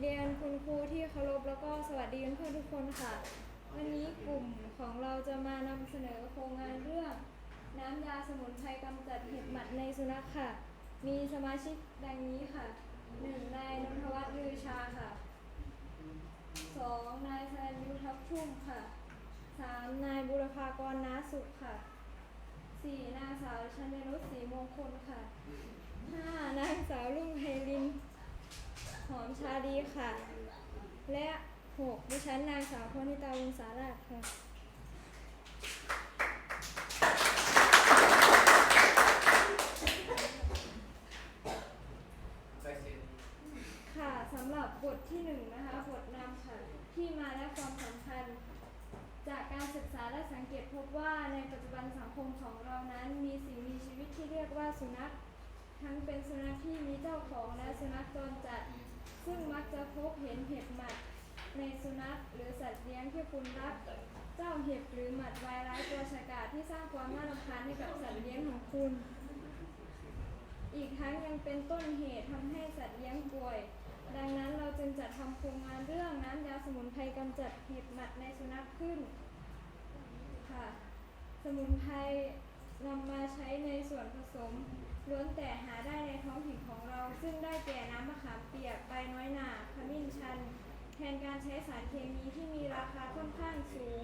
เรียนคุณครูที่เคารพแล้วก็สวัสดีเพื่อนทุกคนค่ะ วันนี้กลุ่มของเราจะมานำเสนอโครงงานเรื่อง น้ำยาสมุนไพรกำจัดเห็บหมัดในสุนัขค่ะ มีสมาชิกดังนี้ค่ะหนึ่งนายนนทวัฒน์ลือชาค่ะสองนายสรัญยูทับชุ่มค่ะสามนายบุรพากรน้าสุขค่ะสี่นางสาวชัญนุชศรีมงคลค่ะห้านางสาวรุ่งไพริน หอมชาดีค่ะ และหกดิฉันนางสาวพนิตาวงศาราชค่ะค่ะสำหรับบทที่หนึ่งนะคะบทนำค่ะ ที่มาและความสำคัญ จากการศึกษาและสังเกตพบว่าในปัจจุบันสังคมของเรานั้น มีสิ่งมีชีวิตที่เรียกว่าสุนัข ทั้งเป็นสุนัขที่มีเจ้าของและสุนัขจรจัด ซึ่งมักจะพบเห็นเห็บหมัดในสุนัขหรือสัตว์เลี้ยงที่คุณรัก เจ้าเห็บหรือหมัดวายร้ายตัวฉกาจที่สร้างความน่ารำคาญให้กับสัตว์เลี้ยงของคุณ อีกทั้งยังเป็นต้นเหตุทำให้สัตว์เลี้ยงป่วย ดังนั้นเราจึงจัดทำโครงงานเรื่องน้ำยาสมุนไพรกำจัดเห็บหมัดในสุนัขขึ้นค่ะ สมุนไพรนำมาใช้ในส่วนผสม ล้วนแต่หาได้ในท้องถิ่นของเรา ซึ่งได้แก่น้ำมะขามเปียกใบน้อยหนาขมิ้นชัน แทนการใช้สารเคมีที่มีราคาค่อนข้างสูง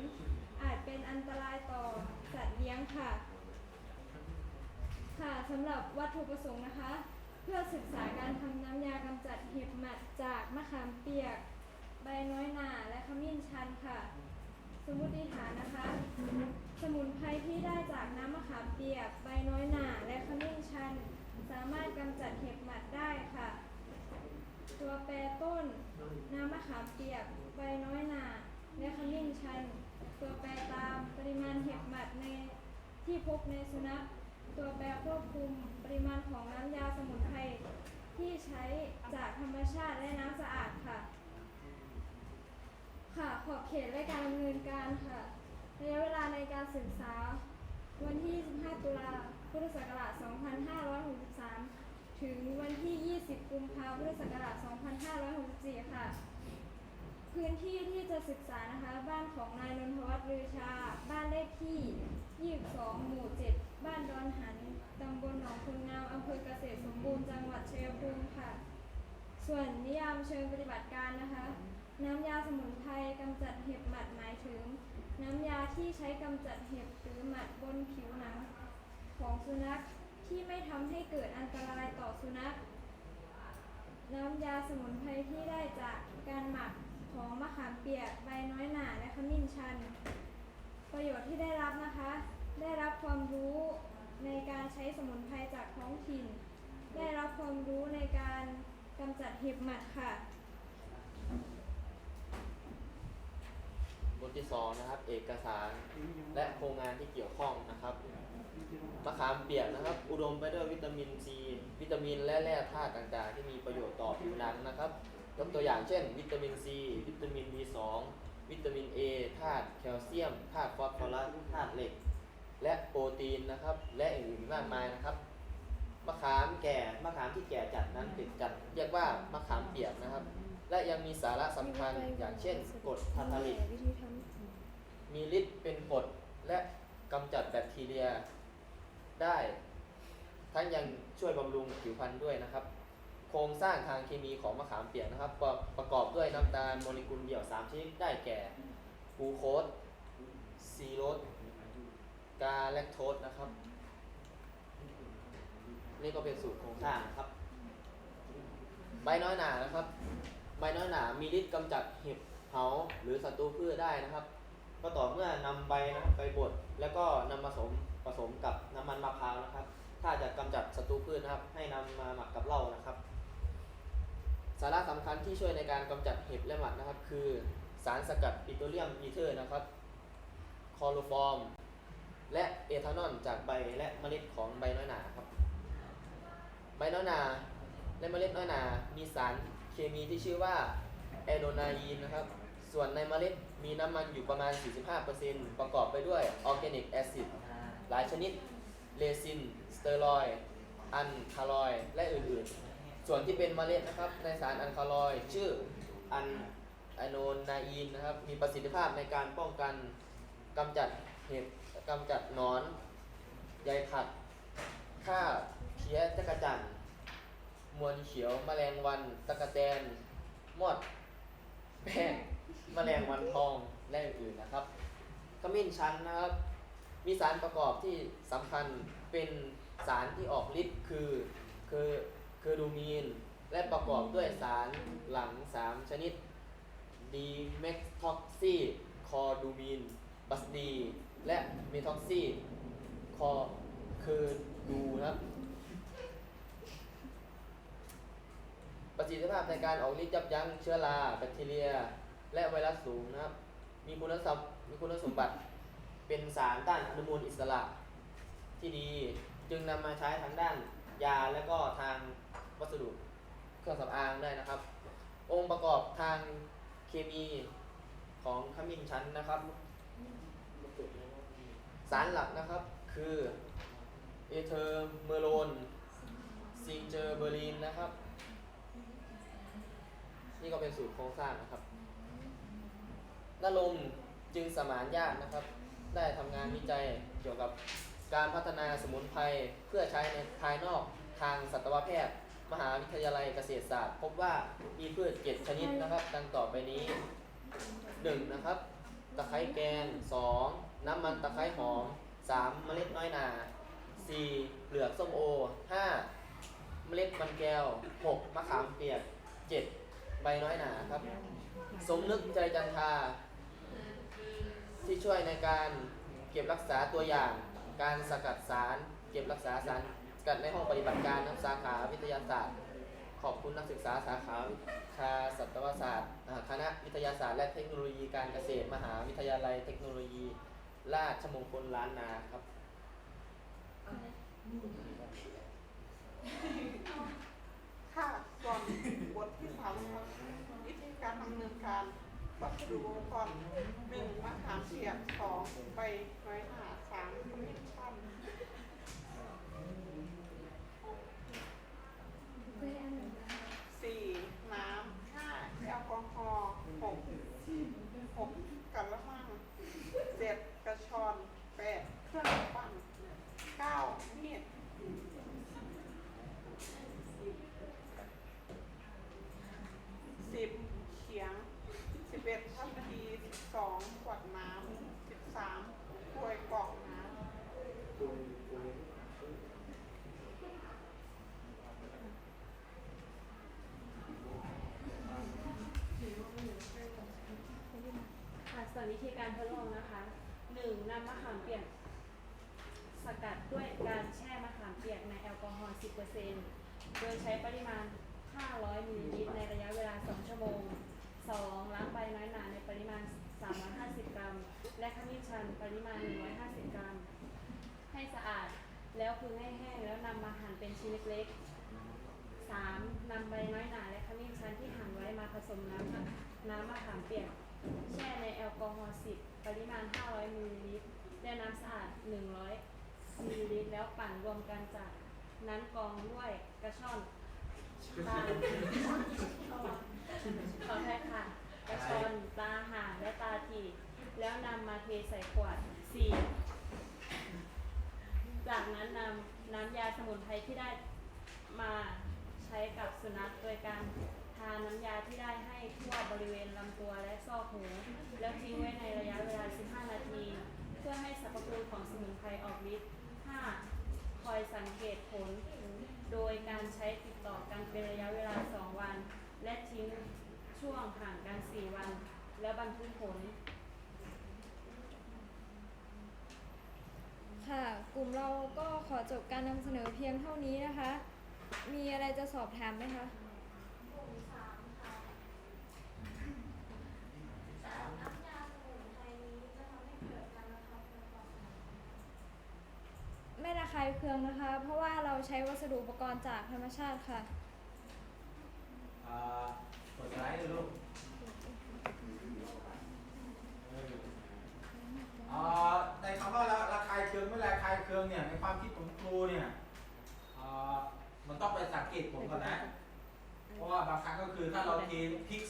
อาจเป็นอันตรายต่อสัตว์เลี้ยงค่ะ ค่ะสำหรับวัตถุประสงค์นะคะ เพื่อศึกษาการทำน้ำยากำจัดเห็บหมัดจากมะขามเปียก ใบน้อยหนาและขมิ้นชันค่ะ สมมติฐานนะคะ สมุนไพรที่ได้จากน้ำมะขามเปียก ใบน้อยหนาและขมิ้นชัน สามารถกำจัดเห็บหมัดได้ค่ะ ตัวแปรต้น น้ำมะขามเปียก ใบน้อยหนาและขมิ้นชัน ตัวแปรตามปริมาณเห็บหมัดในที่พบในสุนัข ตัวแปรควบคุมปริมาณของน้ำยาสมุนไพรที่ใช้จากธรรมชาติและน้ำสะอาดค่ะ ค่ะขอบเขตและการดำเนินการค่ะ ระยะเวลาในการศึกษา วันที่ 25 ตุลาพุทธศักราช 2563 ถึงวันที่ 20 กุมภาพันธ์ พุทธศักราช 2564 ค่ะ พื้นที่ที่จะศึกษานะคะ บ้านของนายนนทวัฒน์ลือชา บ้านเลขที่ 22 หมู่ 7 บ้านดอนหัน ตำบลหนองคุณงามอำเภอเกษตรสมบูรณ์ จังหวัดชัยภูมิค่ะ ส่วนนิยามเชิงปฏิบัติการนะคะ น้ำยาสมุนไพรกำจัดเห็บหมัดหมายถึง น้ำยาที่ใช้กำจัดเห็บหรือหมัดบนผิวหนัง ของสุนัขที่ไม่ทำให้เกิดอันตรายต่อสุนัข น้ำยาสมุนไพรที่ได้จากการหมักของมะขามเปียกใบน้อยหนาและขมิ้นชัน ประโยชน์ที่ได้รับนะคะ ได้รับความรู้ในการใช้สมุนไพรจากท้องถิ่น ได้รับความรู้ในการกำจัดเห็บหมัดค่ะ บทที่สองนะครับ เอกสารและโครงงานที่เกี่ยวข้องนะครับมะขามเปียกนะครับ อุดมไปด้วยวิตามินซีวิตามินและแร่ธาตุต่างๆ ที่มีประโยชน์ต่อผิวหนังนะครับยกตัวอย่างเช่น วิตามินซีวิตามิน B2 วิตามิน A ธาตุแคลเซียมธาตุฟอสฟอรัสธาตุเหล็ก และโปรตีนนะครับ และอื่นๆมากมายนะครับมะขามแก่มะขามที่แก่จัดนั้นติดจัด เรียกว่ามะขามเปียกนะครับ และยังมีสาระสำคัญอย่างเช่นกรดทาทาลิก มีฤทธิ์เป็นกรดและกำจัดแบคทีเรียได้ ทั้งยังช่วยบำรุงผิวพรรณด้วยนะครับ โครงสร้างทางเคมีของมะขามเปียกนะครับ ประประกอบด้วยน้ำตาลโมเลกุลเดี่ยว 3 ชนิดได้แก่กูโคสซีโรสกาแลคโตสนะครับ นี่ก็เป็นสูตรโครงสร้างนะครับ ใบน้อยหนานะครับ ใบน้อยหนามีฤทธิ์กำจัดเห็บเหาหรือศัตรูพืชได้นะครับ ก็ต่อเมื่อนำใบนะครับไปบดแล้วก็นำผสมผสมกับน้ำมันมะพร้าวนะครับ ถ้าจะกำจัดศัตรูพืชนะครับ ให้นำมาหมักกับเหล้านะครับ สาระสำคัญที่ช่วยในการกำจัดเห็บและหมัดนะครับ คือสารสกัดปิโตรเลียมอีเทอร์นะครับคอโรฟอร์ม และเอทานอลจากใบและเมล็ดของใบน้อยหนาครับ ใบน้อยหนาและเมล็ดน้อยหนา มีสารเคมีที่ชื่อว่าแอโดนายีนนะครับ ส่วนในเมล็ด มีน้ำมันอยู่ประมาณ 45%ประกอบไปด้วยออร์แกนิกแอซิดหลายชนิด เรซิน สเตอรอยอันคาลอย และอื่นๆ ส่วนที่เป็นเมล็ดนะครับ ในสารอัลคาลอย ชื่ออันอะโนนาอีนนะครับ มีประสิทธิภาพในการป้องกันกำจัดเห็บกำจัดนอนใยผัดฆ่าเพี้ยจักจั่นมวลเขียวแมลงวัน ตะกะแตนมอด แป้ง แมลงวันทองและอื่นๆนะครับขมิ้นชันนะครับมีสารประกอบที่สำคัญเป็นสารที่ออกฤทธิ์คือคือคือดูมีน และประกอบด้วยสารหลัง 3 ชนิดดีเมท็อกซีคอดูมีน บัสดี และเมท็อกซีคอคือดูนะครับ ประสิทธิภาพในการออกฤทธิ์ยับยั้งเชื้อราแบคทีเรีย และไวรัสสูงนะครับ มีคุณสมบัติมีคุณสมบัติ เป็นสารต้านอนุมูลอิสระที่ดี จึงนำมาใช้ทางด้านยาและก็ทางวัสดุเครื่องสำอางได้นะครับ องค์ประกอบทางเคมีของขมิ้นชันนะครับ สารหลักนะครับคือเอเทอร์เมอโรนซิงเจอร์เบอรีนนะครับ นี่ก็เป็นสูตรโครงสร้างนะครับ นลมจึงสมานญาตินะครับ ได้ทำงานวิจัยเกี่ยวกับการพัฒนาสมุนไพรเพื่อใช้ในภายนอกทางสัตวแพทย์ มหาวิทยาลัยเกษตรศาสตร์ พบว่ามีพืช7ชนิดนะครับ ดังต่อไปนี้ 1. นะครับ ตะไคร้แกง 2. น้ำมันตะไคร้หอม 3. เมล็ดน้อยนา 4. เปลือกส้มโอ 5. เมล็ดมันแก้ว 6. มะขามเปียก 7. ใบน้อยหนาครับ สมนึกใจจันทา ที่ช่วยในการเก็บรักษาตัวอย่าง การสกัดสาร เก็บรักษาสารสกัดในห้องปฏิบัติการนักสาขาวิทยาศาสตร์ ขอบคุณนักศึกษาสาขาวิชาสัตวศาสตร์ คณะวิทยาศาสตร์และเทคโนโลยีการเกษตร มหาวิทยาลัยเทคโนโลยี ราชมงคลล้านนาครับค่ะส่วนบทที่สามครับวิธีการดำเนินการวัสดุอุปกรหนึ่งมะขามเปียกสองใบน้อยหนาสามขมิ้นชัน ไปอันหนึ่งนะคะ สี่น้ำห้าแอลกอฮอล์หกหกกะละมังเจ็ดกระชอนแปดเครื่องปั้นเก้ามีดสิบเขียงสิบเอ็ดทัพพีสิบสองขวดน้ำสิบสามถ้วยกรอกน้ำ ค่ะส่ วนวิธีการทดลองนะคะหนึ่งนำมะขามเปียกสกัดด้วยการแช่มะขามเปียกในแอลกอฮอล์ 10%โดยใช้ปริมาณ 500 มิลลิลิตรในระยะเวลา 2 ชั่วโมง 2. ล้างใบน้อยหนาในปริมาณ 350 กรัม และขมิ้นชันปริมาณ 150 กรัม ให้สะอาดแล้วพึงให้แห้งแล้วนำมาหั่นเป็นชิ้นเล็กๆ 3. นำใบน้อยหนาและขมิ้นชันที่หั่นไว้มาผสมน้ำน้ำมะขามเปียก แช่ในแอลกอฮอล์10 ปริมาณ 500มิลลิลิตรและน้ำสะอาด 100มิลลิลิตรแล้วปั่นรวมกันจากนั้นกรองด้วยกระช่อนตาขอแท้ค่ะ กระชอนตาห่างและตาถีแล้วนำมาเทใส่ขวด4จากนั้นนำน้ำยาสมุนไพรที่ได้มาใช้กับสุนัขโดยการ น้ำยาที่ได้ให้ทั่วบริเวณลำตัวและซอกหู แล้วทิ้งไว้ในระยะเวลา 15 นาที เพื่อให้สรรพคุณของสมุนไพรออกฤทธิ์ 5. คอยสังเกตผล โดยการใช้ติดต่อกันเป็นระยะเวลา 2 วัน และทิ้งช่วงห่างกัน 4 วัน แล้วบันทึกผล ค่ะ กลุ่มเราก็ขอจบการนำเสนอเพียงเท่านี้นะคะ มีอะไรจะสอบถามไหมคะ ไม่ระคายเคืองนะคะ เพราะว่าเราใช้วัสดุอุปกรณ์จากธรรมชาติค่ะ อ่ากดสไลด์เลยลูกอ่าในคำว่าระระคายเคืองไม่ระคายเคืองเนี่ยในความคิดของครูเนี่ยอ่ามันต้องไปสังเกตผลก่อนนะ เพราะว่าบางครั้งก็คือถ้าเราเทพริก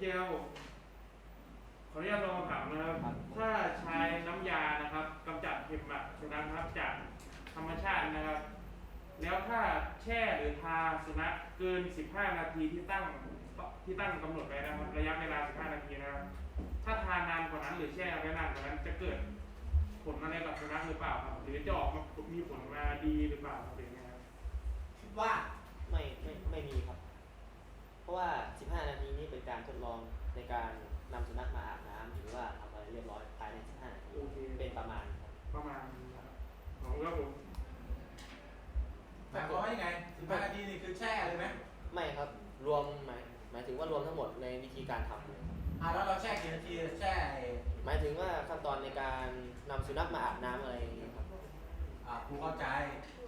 เคครับผมขออนุญาตลองคำถามนะครับ ครับ ถ้าใช้น้ำยานะครับกำจัดเห็บหมัดสุนัขนะครับจากธรรมชาตินะครับ แล้วถ้าแช่หรือทาสุนัขเกิน 15 นาทีที่ตั้งที่ตั้งกำหนดไว้นะครับ ระยะเวลา 15 นาทีนะครับ ถ้าทานานกว่านั้นหรือแช่ไว้นานกว่านั้นจะเกิดผลอะไรกับสุนัขหรือเปล่าครับหรือจะออกมามีผลมาดีหรือเปล่าครับหรือไงครับ คิดว่าไม่ไม่ไม่มีครับเพ ราะว่า 15 นาทีนี้เป็นการทดลองในการนำสุนัขมาอาบน้ำหรือว่าทำอะไรเรียบร้อยภายใน 15 นาที โอเค เป็นประมาณครับประมาณนี้นะครับขอบคุณครับผมหมายความว่ายังไง15นาทีนี่คือแช่เลยไหมไม่ครับรวมหมายหมายถึงว่ารวมทั้งหมดในวิธีการทำเลยครับอ่าแล้วเราแช่กี่นาทีแช่ไอ้หมายถึงว่าขั้นตอนในการนำสุนัขมาอาบน้ำอะไรอย่างเงี้ยครับ อ่าครูเข้าใจ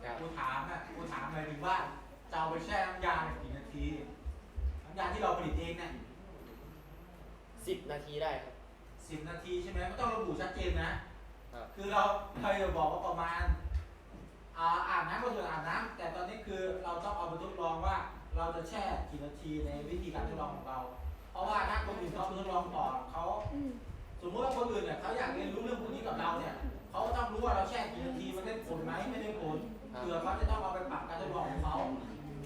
แต่ครูถามอะครูถามหมายถึงว่าจะเอาไปแช่น้ำยาเนี่ยกี่นาทีน้ำ ยาที่เราผลิตเองเนี่ย10นาทีได้ครับ สิบนาทีใช่ไหมไม่ต้องระบุชัดเจนนะ ครับ คือเราเราจะบอกว่าประมาณอ่าอาบน้ำก็ส่วนอาบน้ำแต่ตอนนี้คือเราต้องเอาไปทดลองว่า เราจะแช่กี่นาทีในวิธีการทดลองของเรา เพราะว่าถ้าคนอื่นเขาไปทดลองก่อนเขาอืมสมมติว่าคนอื่นเนี่ยเขาอยากเรียนรู้เรื่องพวกนี้กับเราเนี่ยเขาก็ต้องรู้ว่าเราแช่กี่นาทีมันได้ผลไหมไม่ได้ผลเผื่อเขาจะต้องเอาไปปรับการทดลองของเขา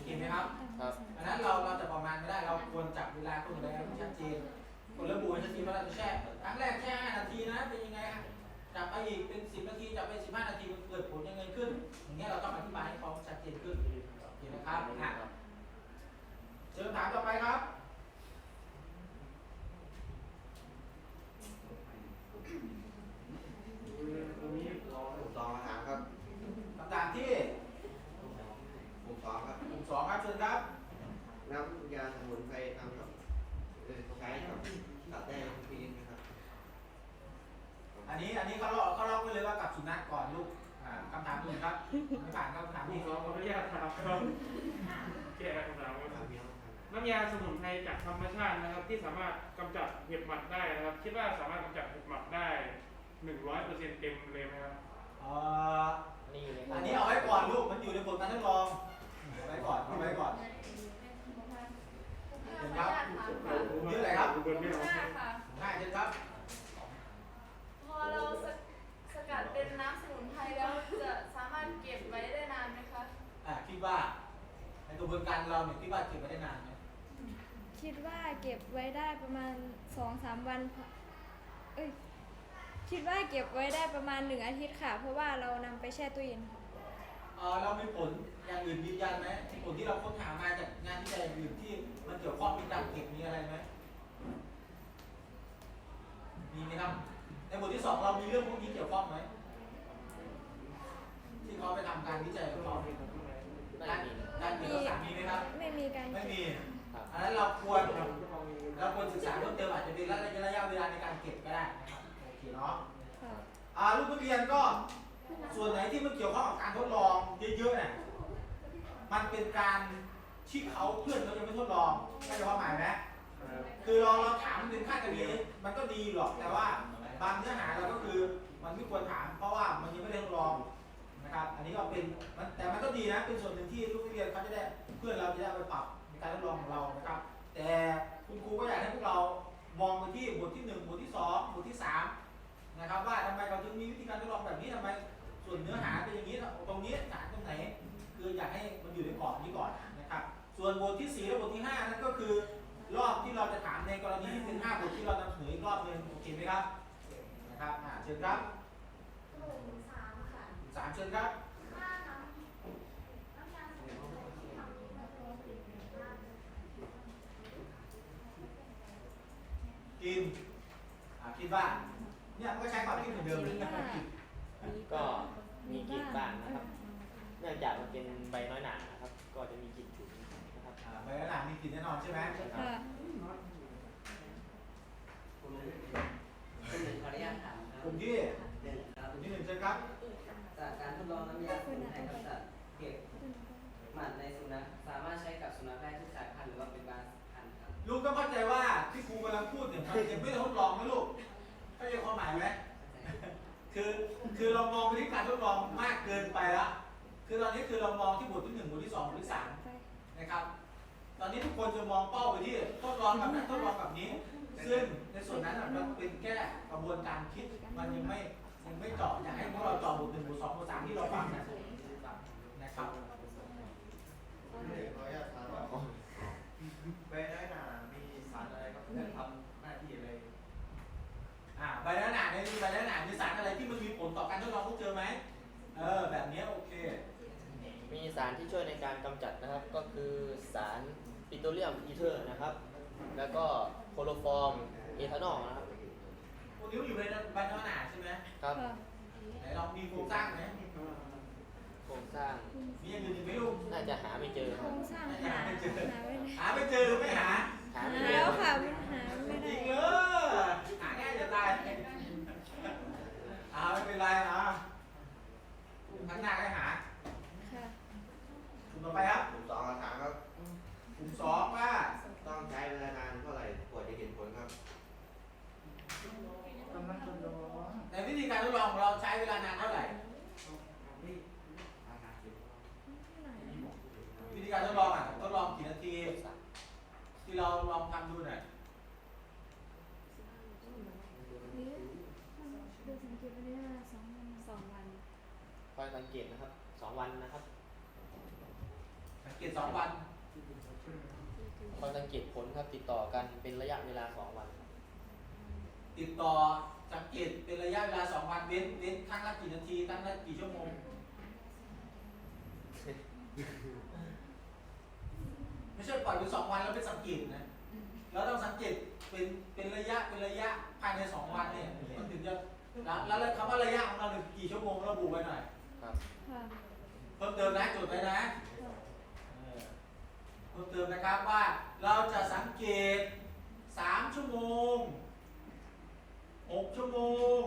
เห็นไหมครับ ครับอันนั้นเราเราจะประมาณไม่ได้เราควรจับเวลาคนแรกให้ชัดเจนคนระบุให้ชัดเจนว่าเราจะแช่ครั้งแรกแช่5นาทีนะเป็นยังไงอะจับไปอีกเป็น 10 นาทีจับไป 15 นาทีมันเกิดผลยังไงขึ้น อย่างเงี้ยเราต้องอธิบายให้เขาชัดเจนขึ้นเห็นนะครับอะเชิญถามต่อไปครับ ตรงนี้รอก ลุ่มสองถามครับ คำถามที่ กลุ่มสองครับ กลุ่มสองครับเชิญครับ น้ำยาสมุนไพรทำกับเอ่อใช้กับสัตว์ได้ทุกชนิดนะครับ อันนี้อันนี้เขาลอกเขาลอกไว้เลยว่ากับสุนัขก่อนลูกอ่าคำถามอื่นครับไม่ผ่านครับคำถาม กลุ่ นี้ มสองขออนุญาตถามครับแก้คำถามครับ ถามพี่น้องครับ น้ำยาสมุนไพรจากธรรมชาตินะครับ ที่สามารถกำจัดเห็บหมัดได้นะครับ คิดว่าสามารถกำจัดเห็บหมัดได้หนึ่งร้อยเปอร์เซ็นต์เต็มเลยไหมครับ เอ่อ อันนี้อยู่ใน อันนี้เอาไว้ก่อนลูก มันอยู่ในผลการทดลองเอาไว้ก่อนเอาไว้ก่อนเห็นครับนี่อะไรครับ เบอร์ไม่เอา ห้าค่ะ ง่ายเช่นครับ พอเราสสกัดเป็นน้ำสมุนไพรแล้วจะสามารถเก็บไว้ได้นานไหมคะ อ่าคิดว่าในกระบวนการเราเนี่ยคิดว่าเก็บไว้ได้นานไหม คิดว่า เก็บไว้ได้ประมาณสองสามวัน เอ้ย คิดว่าเก็บไว้ได้ประมาณหนึ่งอาทิตย์ค่ะ เพราะว่าเรานำไปแช่ตู้เย็นค่ะเออเรามีผลอย่างอื่นยืนยันไหมผลที่เราค้นหามาจากงานวิจัยอย่างอื่นที่มันเกี่ยวข้องมีการเก็บมีอะไรไหมมีไหมครับ ในบทที่สองเรามีเรื่องพวกนี้เกี่ยวข้องไหมที่เขาไปทำการวิจัยของเขาน่า เป็นการที่เขาเพื่อนเขายังไม่ทดลองเข้าใจความหมายไหมคือเราเราถามมันเป็นค่าจะดีมันก็ดีหรอกแต่ว่าบางเนื้อหาเราก็คือมันไม่ควรถาม เพราะว่ามันยังไม่ได้ทดลองนะครับ อันนี้ก็เป็นมันแต่มันก็ดีนะเป็นส่วนหนึ่งที่ลูกนักเรียนเขาจะได้เพื่อนเราจะได้ไปปรับในการทดลองของเรานะครับ แต่คุณครูก็อยากให้พวกเรามองไปที่บทที่หนึ่งบทที่สองบทที่สามนะครับว่าทำไมเราถึงมีวิธีการทดลองแบบนี้ทำไมส่วนเนื้อหาเป็นอย่างนี้ตรงนี้สารตรงไหน คืออยากให้มันอยู่ในกรอบนี้ก่อนนะครับ ส่วนบทที่ 4 และบทที่ 5 นั่นก็คือ รอบที่เราจะถามในกรณีที่เป็น 5 บทที่เรานำเสนออีกรอบหนึงโอเคไหมครับนะครับอ่าเชิญครับกลุ่มสามค่ะสามเชิญครับถ้าน้ำน้ำยาสมุนไพรที่ทำให้มันลงกลิ่นเหม็นมากกลิ่นกินอ่าคิดว่าเนี่ยมันก็ใช้ความคิดเหมือนเดิมเลย ก็มีกลิ่นบ้างนะครับเนื่องจากมันเป็นใบน้อยหนานะครับ ก็จะมีกลิ่นฉุนนะครับอ่าใบกระดาษมีกลิ่นแน่นอนใช่ไหมค่ะคุณหนึ่งคุณหนึ่งขออนุญาตถามครักบลุ่มที่หนึ่งครับกลุ่มที่หนึ่งเชิญครับ จากการทดลองน้ำยาสมุนไพรกำจัดเห็บหมัดในสุนัขสามารถใช้กับสุนัขได้ทุกสายพันธุ์หรือว่าเป็นบางพันธุ์ครับลูกต้องเข้าใจว่าที่ครูกำลังพูดเนี่ยมันยังไม่ได้ทดลองนะลูกเข้าใจความหมายไหมคือคือเรามองไปที่การทดลองมากเกินไปแล้ว คือตอนนี้คือเรามองที่บทที่หนึ่งบทที่สองบทที่สามไปนะครับ ตอนนี้ทุกคนจะมองเป้าไปที่ทดลองแบบนั้นทดลองแบบนี้ ซึ่งในส่วนนั้นน่ะมันเป็นแค่กระบวนการคิดมันยังไม่ยังไม่เจาะอยากให้พวกเราเจาะบทหนึ่งบทสองบทสามที่เราฟังนะนะครับขออนุญาตถามว่าใบน้อยหนามีสารอะไรครับเพื่อทำหน้าที่อะไรอ่าใบหน้าหนาในใบหน้าหนามีสารอะไรที่มันมีผลต่อการทดลองพวกเจอไหมเออแบบนี้โอเคมี สารที่ช่วยในการกำจัดนะครับ ก็คือสารปิโตรเลียมอีเทอร์นะครับ แล้วก็โคโลฟอร์มเอทานอลนะครับพวกนี้มันอยู่ในใบหน้าหนาใช่ไหมครับค่ะไหนลองมีโครงสร้างไหมโครงสร้างมีอย่างอื่นอีกไหมลูกน่าจะหาไม่เจอโคครรับ งสร้างหาหาไม่ได้หาไม่เจอหรือไม่หาหาหาไม่เจแล้อวค่ะหาไม่จได้ริงเออหาง่ายจะตายอ่าไม่เป็นไรอะข้างหน้าให้หาค่ะกลุ่มต่อ ไปครับกลุ่มสองถามครับกลุ่มสองว่าต้องใช้เวลานานเท่าไหร่กว่าจะเห็นผลครับในวิธีการทดลองของเราใช้เวลานานเท่าไหร่ วิธีการทดลองอะทดลองกี่นาที ที่เราลองทำดูหน่อยนี่ดูสังเกตไปได้สองวันสองวันคอยสังเกตนะครับสองวันนะครับ สังเกตสองวันคอยสังเกตผลครับติดต่อกันเป็นระยะเวลาสองวัน ติดต่อสังเกตเป็นระยะเวลาสองวันเว้นเว้นครั้งละกี่นาทีครั้งละกี่ชั่วโมง ไม่ใช่ปล่อยไปสองวันแล้วไปสังเกตนะเราต้องสังเกตเป็นเป็นระยะเป็นระยะภายในสองวันเนี่ยมันถึงจะแล้วแล้วคำว่าระยะของเราเนี่ยกี่ชั่วโมงระบุไว้หน่อยครับค่ะเพิ่มเติมนะจดไว้นะค่ะเออเพิ่มเติมนะครับว่าเราจะสังเกตสามชั่วโมงหกชั่วโมง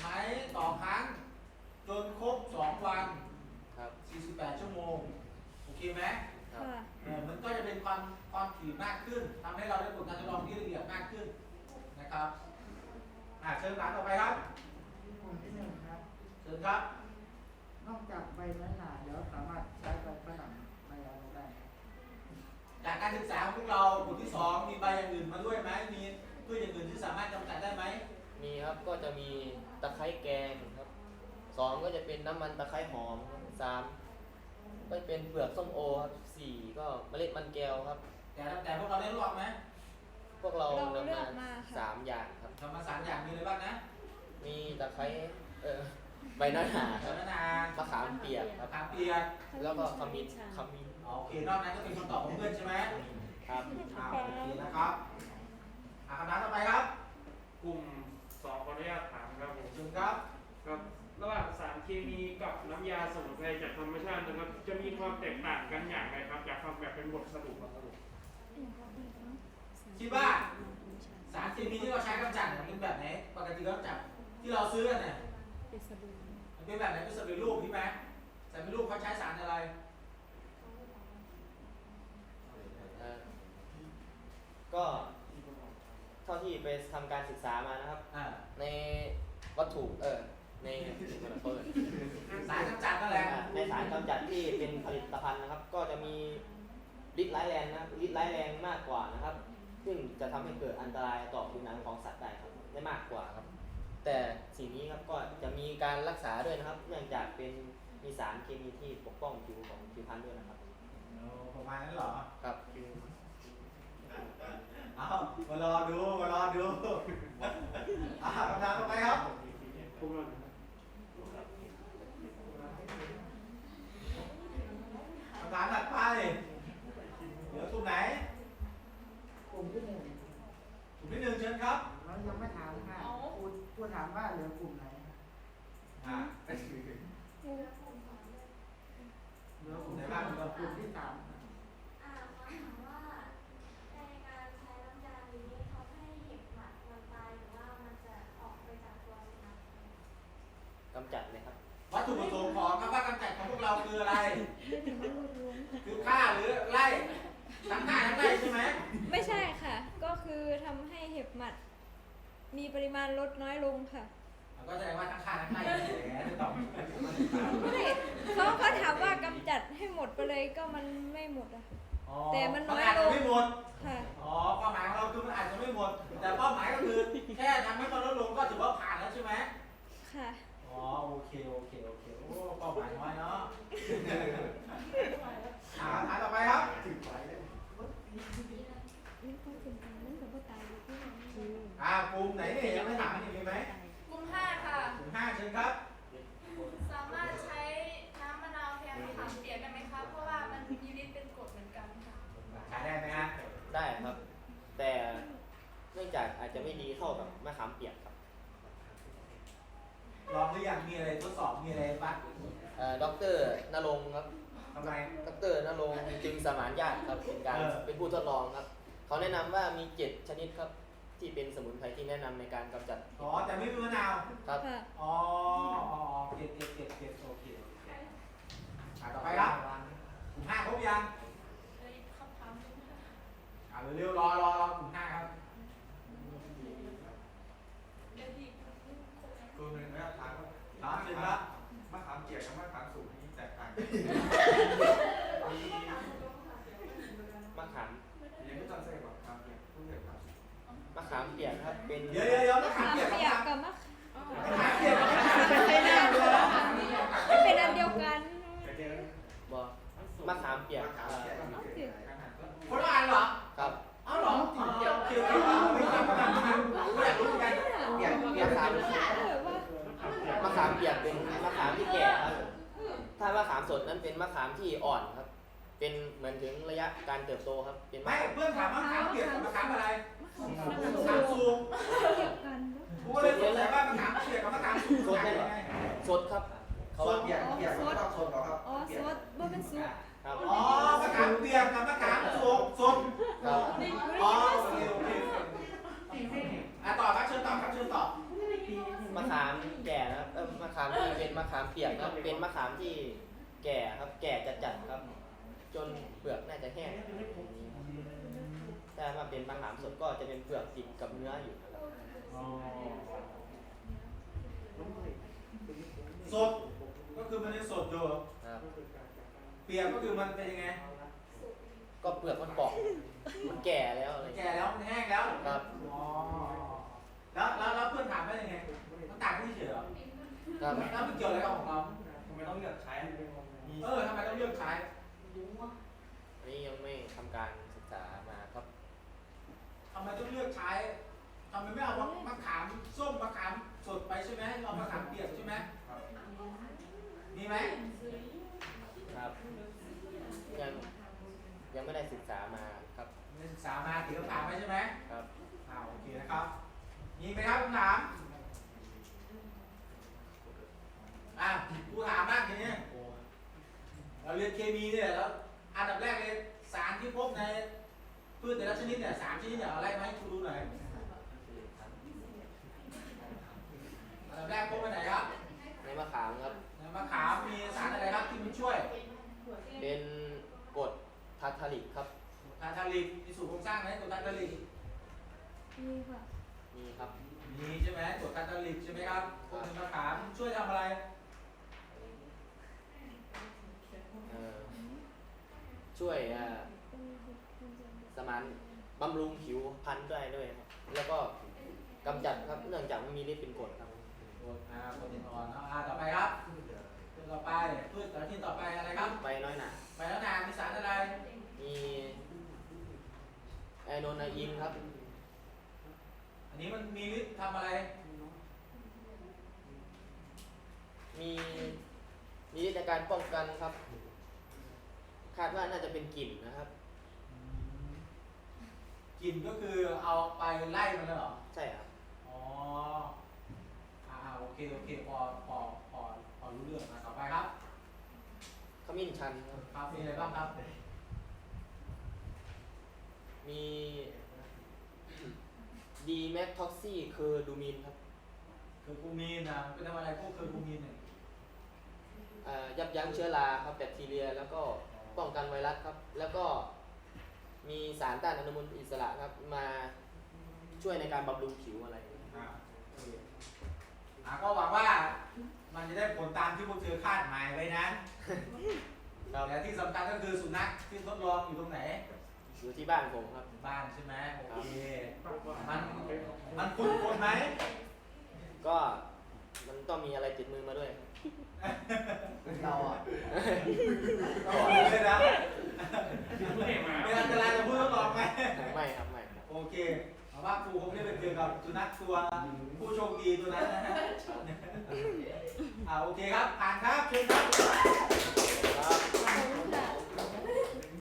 ไหมต่อครั้ง จนครบสองวัน ครับ 48 ชั่วโมง โอเคไหมครับค่ะเออมันก็จะเป็นความความถี่มากขึ้นทำให้เราได้ผลการทดลองที่ละเอียดมากขึ้นนะครับอ่าเชิญหลานต่อไปครับกลุ่มที่หนึ่งครับ เชิญครับ นอกจากใบไม้หนาแล้วสามารถใช้ใบฝรั่งใบอะไรได้ครับ จากการศึกษาของพวกเราบทที่สองมีใบอย่างอื่นมาด้วยไหมมีพืชอย่างอื่นที่สามารถกำจัดได้ไหมมีครับก็จะมีตะไคร้แกงครับสองก็จะเป็นน้ำมันตะไคร้หอมครับสามก็จะเป็นเปลือกส้มโอครับสี่ก็เมล็ดมันแก้วครับ แต่แต่พวกเราได้ทดลองไหมพวกเราเรานำเลือมากมาค่ะ สามอย่างครับ ทำมาสามอย่างมีอะไรบ้างนะมีตะไคร้เออใบหน้าหนาเชิคญรับนานมะขามเปียกครับ ขามเปียกแล้วก็ขมิ้นขมิ้น โอเคนอกนั้นก็เป็นคำตอบของเพื่อนใช่ไหมครับอ่าโอเคนะครับอ่าคำถามต่อไปครับกลุ่มสองขออนุญาตถามครับผมเชิญครับครับระหว่างสารเคมีกับน้ำยาสมุนไพรจากธรรมชาตินะครับจะมีความแตกต่างกันอย่างไรครับจากคำแบบเป็นบทสรุปอะครับผมคิดว่าสารเคมีที่เราใช้กำจัดเนี่ยเป็นแบบไหนปกติเรากำจัดที่เราซื้อกันเนี่ยเป็นสบู่มันเป็นแบบไหนเป็นสำเร็จรูปใช่ไหมสำเร็จรูปเขาใช้สารอะไร เอ่อก็เท่าที่ไปทำการศึกษามานะครับ อ่าในวัตถุเออในเปิดสารกำจัดนั่นแหละในสารกำจัดที่เป็นผลิตภัณฑ์นะครับ ก็จะมีฤทธิ์ร้ายแรงนะครับฤทธิ์ร้ายแรงมากกว่านะครับ ซึ่งจะทำให้เกิดอันตรายต่อผิวหนังของสัตว์ได้ครับได้มากกว่าครับ แต่สิ่งนี้ครับก็จะมีการรักษาด้วยนะครับ เนื่องจากเป็นมีสารเคมีที่ปกป้องผิวของผิวพรรณด้วยนะครับโอ้ประมาณนั้นเหรอครับ เอามารอดูมารอดูอ่าคำถามต่อไปครับพวกเราคำถามถัดไปเหลือกลุ่มไหนกลุ่มที่หนึ่งกลุ่มที่หนึ่งเชิญครับเรายังไม่ถามค่ะพูดพูดถามว่าเหลือกลุ่มไหนครับอ่าเหลือกลุ่มที่สามกับกลุ่มที่สามครับ อ่าขอถามว่าในการใช้น้ำยานี้ทำให้เห็บหมัดมันตายหรือว่ามันจะออกไปจากตัวสุนัข กำจัดเลยครับ วัตถุประสงค์ของคำว่ากำจัดของพวก เราคืออะไร คือฆ่าหรือไล่ทั้งฆ่าทั้งไล่ใช่ไหมไม่ใช่ค่ะ ก็คือทำให้เห็บหมัด มีปริมาณลดน้อยลงค่ะมันก็แสดงว่าทั้งฆ่าทั้งไล่แหมจะตอบไม่เขาเขาถามว่ากำจัดให้หมดไปเลยก็มันไม่หมดอะ อ๋อแต่มันน้อยอาจลจะงไม่หมด ค่ะ อ๋อเป้าหมายของเราคือมันอาจจะไม่หมด แต่เป้าหมายก็คือ แค่ทำให้มันลดลงก็ถือว่าผ่านแล้วใช่ไหมค่ะ อ๋อโอเคโอเคโอเคโอ้ เป้าหมายน้อยเนาะอ่าถามต่อไปครับอ่ากลุ่มไหนเนี่ยยังไม่ถามอีกมีไหมกลุ่มห้าค่ะกลุ่มห้าเชิญครับ สามารถใช้น้ำมะนาวแทนมะขามเปียกได้ไหมคะ เพราะว่ามันมีฤทธิ์เป็นกรดเหมือนกันค่ะ ใช้ได้ไหมฮะได้ครับ แต่เนื่องจากอาจจะไม่ดีเท่ากับมะขามเปียกครับ ลองหรือยังมีอะไรทดสอบมีอะไรบ้างเอ่อดรนรงค์ครับทำไมดรนรงค์จึงสมานญาติครับเป็นการเออ เป็นผู้ทดลองครับ เขาแนะนำว่ามีเจ็ดชนิดครับ ที่เป็นสมุนไพรที่แนะนำในการกำจัดอ๋อแต่ไม่มีมะนาว ครับ ค่ะ อ๋ออ๋อเก็บเก็บเก็บเก็บโอเคโอเคอ่าต่อไปครับกลุ่มห้าครบยัง เลยคำถามหนึงค่ะอ่าเร็วๆรอรอรอกลุ่มห้าครับ เดี๋ยวดีครบไหม ตัวหนึ่งนะถามว่าถามเชิญครับมะขามเจียกกับมะขามสูงนี่แตกต่างกันมีมะขามยังไม่ต้องใส่หรอกครับเนี่ยผู้เรียนครับมะขามเปียกครับเป็นเดี๋ยวเดี๋ยวเดี๋ยวมะมะขามขามเปียกเปียกมะกับม บ่เป็นซุปครับอ๋อมะขามเปียกกับมะขามสูงสูงครับอ๋อโอเคโอเคอะต่อครับเชิญต่อครับเชิญต่อมะขามแก่นะครับเออมะขามที่เป็นมะขามเปียกนะครับเป็นมะขามที่แก่ครับ แก่จัดๆครับ จนเปลือกน่าจะแห้งแต่มาเป็นมะขามสดก็จะเป็นเปลือกติดกับเนื้ออยู่นะครับสดก็คือมันยังสดอยู่ครับเปียกก็คือมันเป็นยังไง ก็เปลือกมันเปอกมันแก่แล้วอะไรมันแก่แล้วมันแห้งแล้วครับ อ๋อแล้วแล้วแล้วเพื่อนถามว่ายังไง มันต่างกันเฉยเหรอครับแล้วมันเกี่ยวอะไรกับของเรา ทำไมต้องเลือกใช้เออทำไมต้องเลือกใช้ อันนี้ยังไม่ทำการศึกษามาครับทำไมต้องเลือกใช้ทำไมไม่เอามะขามส้มมะขามสดไปใช่ไหมเอามะขามเปียกใช่ไหมมีไหม ครับ ยังยังไม่ได้ศึกษามาครับไม่ศึกษามาถือคำถามไหมใช่ไหมครับ อ่าโอเคนะครับมีไหมครับคำถามอะกูถามบ้างทีนี้เราเรียนเคมีเนี่ยแล้วอันดับแรกเลยสารที่พบในพืชแต่ละชนิดเนี่ยสามชนิดเนี่ยเอาอะไรมาให้ครูดูหน่อยอันดับแรกพบไปไหนครับในมะขามครับในมะขามมีสารอะไรครับที่มันช่วย เป็นกรดทาร์ทาริกครับ ทาร์ทาริกมีสูตรโครงสร้างไหมตัวทาร์ทาริกนี่ค่ะมีครับ มีใช่ไหมตัวทาร์ทาริกใช่ไหมครับพวกในมะขามช่วยทำอะไร เอ่อช่วยเอ่อสมานบำรุงผิวพรรณด้วยด้วยครับ แล้วก็กำจัดครับเนื่องจากมันมีฤทธิ์เป็นกรดครับตัวอ่าโปรตีนอ่อนเนาะอ่าต่อไปครับ ต่อไปพืชสารพิษต่อไปอะไรครับ ใบน้อยหนาใบยหนามีสารอะไร มีไอโนนาอินครับ อันนี้มันมีฤทธิ์ทำอะไร มีมีฤทธิ์ในการป้องกันครับ คาดว่าน่าจะเป็นกลิ่นนะครับกลิ่นก็คือเอาไปไล่มันเลยเหรอ ใช่ครับ อ๋ออ่าโอเค โอเค พอ พอ พอ พอรู้เรื่องนะ ไปครับขมิ้นชันครับครับมีอะไรบ้างครับ มีดีแม็กท็อกซี่คือดูมินครับคือกูมีนนะมันเป็นทำอะไรพวกคือกูมีนเนี่ยเอ่อยับยั้งเชื้อราครับแบคทีเรีย แล้วก็ป้องกันไวรัสครับ แล้วก็มีสารต้านอนุมูลอิสระครับมาช่วยในการบำรุงผิวอะไร อ่าโอเคอ่าก็หวังว่า มันจะได้ผลตามที่พวกเธอคาดหมายไว้นะครับแต่ที่สำคัญก็คือสุนัขที่ทดลองอยู่ตรงไหน อยู่ที่บ้านผมครับ บ้านใช่ไหมโอครับเคมันมันคุ้นคนไหมก็มันต้องมีอะไรติดมือมาด้วยครับเราอะเราบอกเลยนะผู้เห็นมาเป็นอันตรายกับผู้ทดลองไหมไม่ครับไม่ครับโอเคเอา ว่าครูคงไม่ได้ไปเจอกับสุนัขตัวผู้โชคดีตัวนั้นนะฮะอ่าโอเคครับผ่านครับเชิญครับ